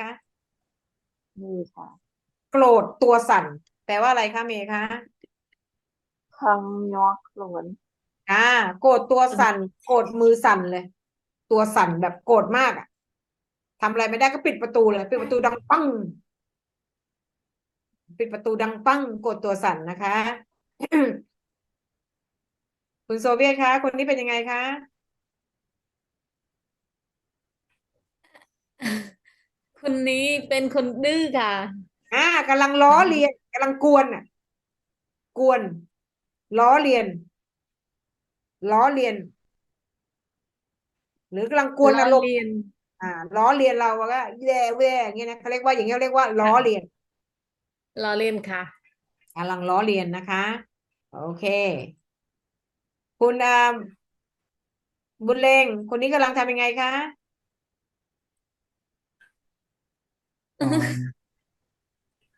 คะมีค่ะโกรธตัวสั่นแปลว่าอะไรคะเมย์คะคังยอกหลวนอ่า โกรธตัวสั่นโกรธมือสั่นเลย ตัวสั่นแบบโกรธมากอะทำอะไรไม่ได้ก็ปิดประตูเลยปิดประตูดังปังปิดประตูดังปังโกรธตัวสั่นนะคะ คุณโซเวียตคะ คนนี้เป็นยังไงคะ คนนี้เป็นคนดื้อค่ะ อ่ากำลังล้อเลียนกำลังกวนอะ กวน ล้อเลียน ล้อเลียน หรือกำลังกวนอารมณ์เรียนอ่า ล้อเลียนเราก็แย่แย่อย่างเงี้ยนะเขาเรียกว่าอย่างเงี้ยเรียกว่าล้อเลียนล้อเลียนค่ะกำลังล้อเลียนนะคะ โอเค คุณอ่าบุญเลงคนนี้กำลังทำยังไงคะ 嗯。